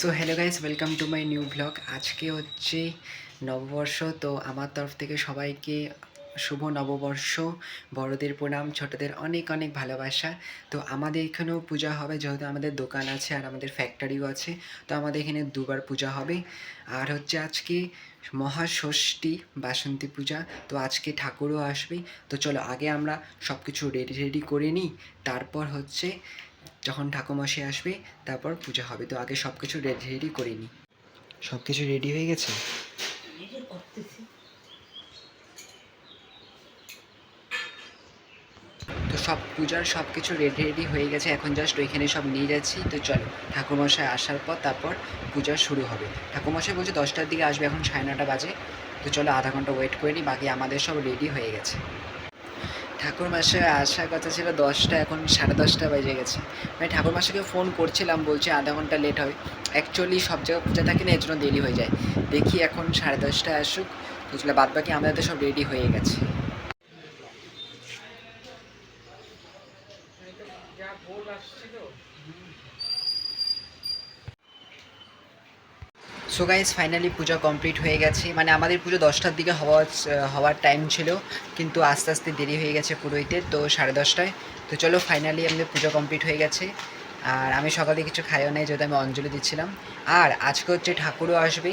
So hello guys welcome to my new blog আজকে হচ্ছে নববর্ষ, তো আমার তরফ থেকে সবাইকে শুভ নববর্ষ। বড়দের প্রণাম, ছোটদের অনেক অনেক ভালোবাসা। তো আমাদের এখানেও পূজা হবে, যেহেতু আমাদের দোকান আছে আর আমাদের ফ্যাক্টরিও আছে, তো আমাদের এখানে দুবার পূজা হবে। আর হচ্ছে আজকে মহাষষ্ঠী, বাসন্তী পূজা, তো আজকে ঠাকুরও আসবে। তো চলো আগে আমরা সব কিছু রেডি রেডি করে নিই। তারপর হচ্ছে যখন ঠাকুরমশাই আসবে তারপর পূজা হবে। তো আগে সব কিছু রেডি রেডি করে নিই সব কিছু রেডি হয়ে গেছে? তো সব পূজার সব কিছু রেডি রেডি হয়ে গেছে। এখন জাস্ট ওইখানে সব নিয়ে যাচ্ছি। তো চলো ঠাকুরমশাই আসার পর তারপর পূজা শুরু হবে। ঠাকুরমশাই বলছে দশটার দিকে আসবে এখন সাড়ে নটা বাজে। তো চলো আধা ঘণ্টা ওয়েট করে নিই বাকি আমাদের সব রেডি হয়ে গেছে। ঠাকুর মাসে আসার কথা ছিল দশটা, এখন সাড়ে দশটা বেজে গেছে। মানে ঠাকুর মাসাকে ফোন করছিলাম, বলছে আধা ঘণ্টা লেট হয়। অ্যাকচুয়ালি সব জায়গায় পূজা থাকে না, এর জন্য দেরি হয়ে যায়। দেখি এখন সাড়ে দশটায় আসুক বুঝলে বাদ বাকি আমাদের তো সব রেডি হয়ে গেছে। So guys finally Puja complete হয়ে গেছে। মানে আমাদের পুজো দশটার দিকে হওয়া, হওয়ার টাইম ছিল, কিন্তু আস্তে আস্তে দেরি হয়ে গেছে পুরোহিতের তো সাড়ে দশটায়। তো চলো ফাইনালি আমাদের পুজো কমপ্লিট হয়ে গেছে। আর আমি সকালে কিছু খাইও নাই, যেহেতু আমি অঞ্জলি দিচ্ছিলাম। আর আজকে হচ্ছে ঠাকুরও আসবে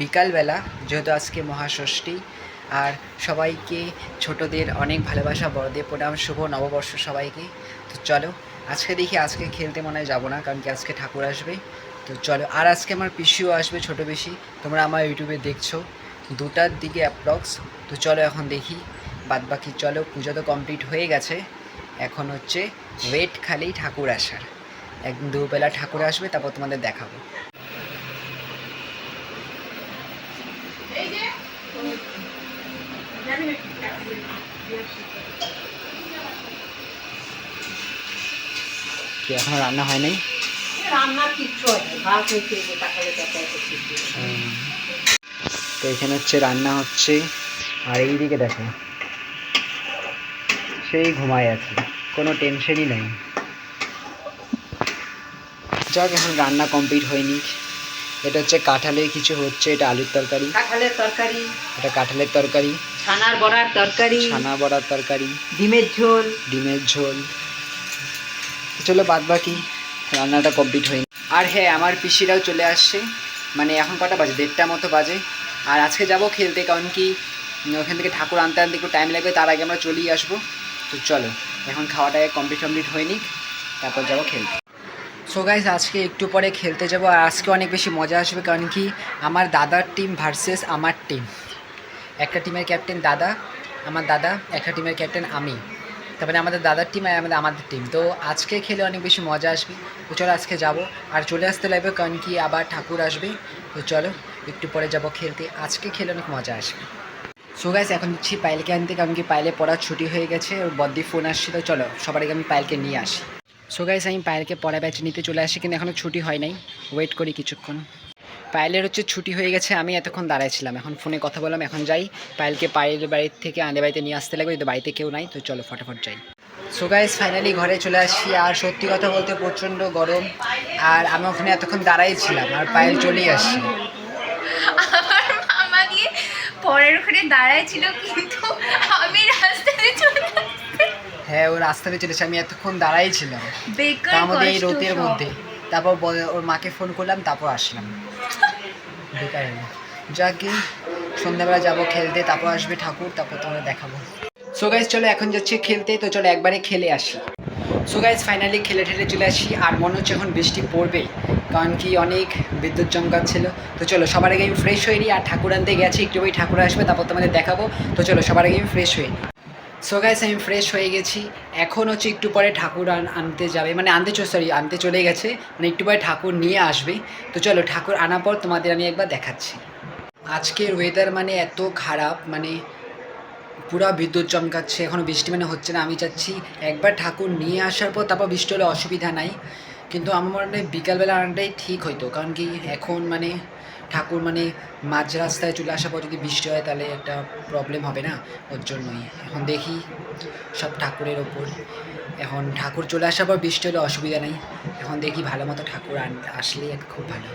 বিকালবেলা, যেহেতু আজকে মহাষষ্ঠী। আর সবাইকে, ছোটদের অনেক ভালোবাসা, বড়দের প্রণাম, শুভ নববর্ষ সবাইকে। তো চলো, আজকে দেখি আজকে খেলতে মনে হয় যাব না, কারণ কি আজকে ঠাকুর আসবে। তো চলো আর আজকে আমার পিসিও আসবে ছোটো বেশি তোমরা আমার ইউটিউবে দেখছ। দুটার দিকে অ্যাপ্রক্স তো চলো এখন দেখি। বাদ বাকি চলো পুজো তো কমপ্লিট হয়ে গেছে। এখন হচ্ছে ওয়েট খালি ঠাকুর আসার। একদম দুবেলা ঠাকুর আসবে তারপর তোমাদের দেখাবো। এখন রান্না হয় নাই? কিচ্ছু হয় ভাত হয়েছে তো এখানে হচ্ছে রান্না হচ্ছে আর এইদিকে দেখো সেই ঘুমায় আছে কোনো টেনশনই নেই। যাক এখন রান্না কমপ্লিট হয়নি এটা হচ্ছে কাঁঠালের কিছু হচ্ছে এটা আলুর তরকারি। কাঁঠালের তরকারি। এটা কাঁঠালের তরকারি। ছানার বড়ার তরকারি। ছানা বড়ার তরকারি। ডিমের ঝোল। ডিমের ঝোল। চলো বাদ বাকি রান্নাটা কমপ্লিট হয়নি। আর হ্যাঁ আমার পিসিরাও চলে আসছে। মানে এখন কটা বাজে? দেড়টা মতো বাজে। আর আজকে যাব খেলতে, কারণ কি ওখান থেকে ঠাকুর আনতে আনতে একটু টাইম লাগবে, তার আগে আমরা চলেই আসব। তো চলো, এখন খাওয়াটা কমপ্লিট কমপ্লিট হয়নি তারপর যাব খেলতে। সো গাইজ আজকে একটু পরে খেলতে যাব, আর আজকে অনেক বেশি মজা আসবে, কারণ কি, আমার দাদার টিম ভার্সেস আমার টিম একটা টিমের ক্যাপ্টেন দাদা, আমার দাদা, একটা টিমের ক্যাপ্টেন আমি। তারপরে আমাদের দাদার টিম আর আমাদের আমাদের টিম তো আজকে খেলে অনেক বেশি মজা আসবে। তো চলো আজকে যাব। আর চলে আসতে লাগবে কারণ কি আবার ঠাকুর আসবে। তো চলো, একটু পরে যাব খেলতে। আজকে খেলে অনেক মজা আসবে। সো গাইস এখন দিচ্ছি পায়েলকে আনতে, কারণ কি পায়েলে পড়ার ছুটি হয়ে গেছে। বদ্দি ফোন আসছিল চলো সবার আগে আমি পায়েলকে নিয়ে আসি। সো গাইস আমি পায়েলকে পড়া ব্যাচ নিতে চলে আসি, কিন্তু এখনও ছুটি হয় নাই। ওয়েট করি কিছুক্ষণ। পায়েলের হচ্ছে ছুটি হয়ে গেছে আমি এতক্ষণ দাঁড়াইছিলাম এখন ফোনে কথা বললাম এখন যাই। পায়েলকে পায়েলের বাড়ির থেকে আঁদের বাড়িতে নিয়ে আসতে লাগবে তো বাড়িতে কেউ নাই তো চলো ফটাফট যাই। সো গাইস ফাইনালি ঘরে চলে আসি আর সত্যি কথা বলতে প্রচণ্ড গরম আর আমি ওখানে এতক্ষণ দাঁড়াই ছিলাম আর পায়েল চলেই আসছি। আমার মামা গিয়ে পরের ওখানে দাঁড়ায় ছিল কিন্তু আমি রাস্তাতে চলে। হ্যাঁ ও রাস্তাতে চলেছে আমি এতক্ষণ দাঁড়াই ছিলাম। বেকার এই রোদের মধ্যে। তারপর ওর মাকে ফোন করলাম, তারপর আসলাম। বেকার হলো সন্ধ্যাবেলা যাব খেলতে, তারপর আসবে ঠাকুর, তারপর তোমরা দেখাবো। সো গাইজ চলো এখন যাচ্ছি খেলতে, তো চলো একবারে খেলে আসি। সো গাইজ ফাইনালি খেলে ঠেলে চলে আসি, আর মনে হচ্ছে এখন বৃষ্টি পড়বেই, কারণ কি অনেক বিদ্যুৎ চমকাচ্ছিল। তো চলো, সবার আগে আমি ফ্রেশ হয়ে নিই আর ঠাকুর আনতে গেছি, একটু ওই ঠাকুর আসবে, তারপর তোমাদের দেখাবো। তো চলো, সবার আগে আমি ফ্রেশ হয়ে নিই সো গাইস আমি ফ্রেশ হয়ে গেছি। এখন হচ্ছে একটু পরে ঠাকুর আন- আনতে যাবে। মানে আনতে সরি আনতে চলে গেছে। মানে একটু পরে ঠাকুর নিয়ে আসবে। তো চলো, ঠাকুর আনার পর তোমাদের আমি একবার দেখাচ্ছি। আজকের ওয়েদার মানে এত খারাপ মানে পুরা বিদ্যুৎ চমকাচ্ছে এখনও বৃষ্টি মানে হচ্ছে না। আমি চাচ্ছি একবার ঠাকুর নিয়ে আসার পর তারপর বৃষ্টি হলে অসুবিধা নাই। কিন্তু আমার মনে হয় বিকালবেলা আনাটাই ঠিক হইতো। কারণ কি এখন মানে ঠাকুর মানে মাঝ রাস্তায় চলে আসার পর যদি বৃষ্টি হয় তাহলে একটা প্রবলেম হবে না? ওর জন্যই। এখন দেখি সব ঠাকুরের ওপর। এখন ঠাকুর চলে আসার পর বৃষ্টি হলে অসুবিধা নেই। এখন দেখি ভালো মতো ঠাকুর আন আসলে খুব ভালো।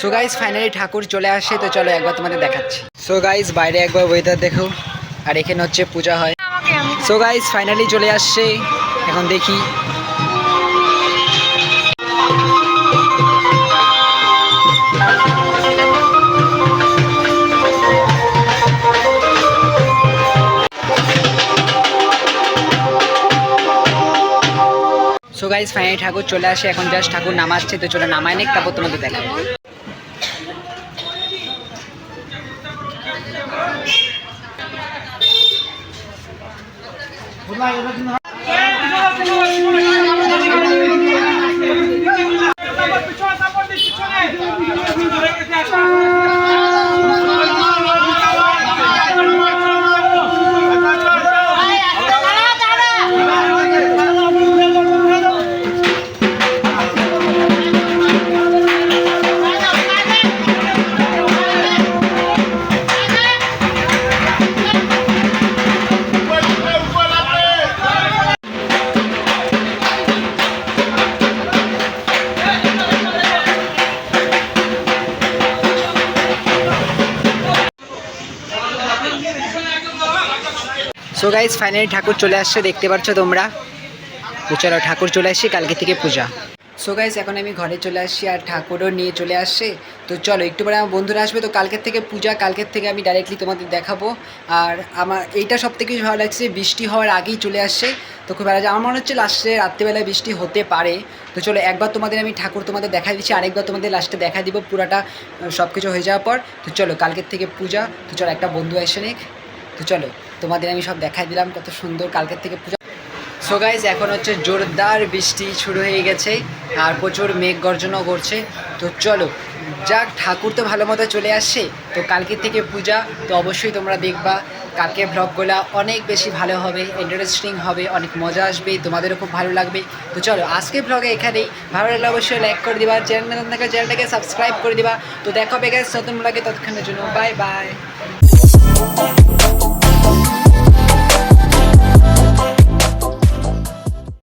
সো গাইজ ফাইনালি ঠাকুর চলে আসে, তো চলো একবার তোমাদের দেখাচ্ছি। সো গাইজ বাইরে একবার ওয়েদার দেখো। আর এখানে হচ্ছে পূজা হয়। সো গাইজ ফাইনালি চলে আসছে এখন দেখি গাইজ ফাইনালি ঠাকুর চলে আসে, এখন জাস্ট ঠাকুর নামাচ্ছে, তো চলে নামায় নেক তারপর তোমাদের দেখাবো। সো গাইজ ফাইনালি ঠাকুর চলে আসছে, দেখতে পাচ্ছ তোমরা? তো চলো ঠাকুর চলে আসছি কালকে থেকে পূজা। সো গাইজ এখন আমি ঘরে চলে আসছি আর ঠাকুরও নিয়ে চলে আসছে। তো চলো, একটু পরে আমার বন্ধুরা আসবে, তো কালকের থেকে পূজা, কালকের থেকে আমি ডাইরেক্টলি তোমাদের দেখাবো। আর আমার এইটা সব থেকে ভালো লাগছে বৃষ্টি হওয়ার আগেই চলে আসছে। তো খুব ভালো লাগছে। আমার মনে হচ্ছে লাস্টে রাত্রিবেলায় বৃষ্টি হতে পারে। তো চলো, একবার তোমাদের আমি ঠাকুর তোমাদের দেখা দিচ্ছি, আরেকবার তোমাদের লাস্টে দেখা দিব পুরাটা সব কিছু হয়ে যাওয়ার পর। তো চলো, কালকের থেকে পূজা। তো চলো, একটা বন্ধু এসে নিক। তো চলো, তোমাদের আমি সব দেখাই দিলাম কত সুন্দর কালকের থেকে পূজা। সো গাইজ এখন হচ্ছে জোরদার বৃষ্টি শুরু হয়ে গেছে আর প্রচুর মেঘ গর্জনও করছে। তো চলো, যাক, ঠাকুর তো ভালো মতো চলে আসছে। তো কালকের থেকে পূজা, তো অবশ্যই তোমরা দেখবা। কালকে ব্লগগুলো অনেক বেশি ভালো হবে ইন্টারেস্টিং হবে, অনেক মজা আসবে, তোমাদেরও খুব ভালো লাগবে। তো চলো, আজকে ব্লগে এখানেই। ভালো লাগলে অবশ্যই লাইক করে দিবা চ্যানেল থেকে চ্যানেলটাকে সাবস্ক্রাইব করে দিবা। তো দেখা হবে নতুন ব্লগে ততক্ষণের জন্য বাই বাই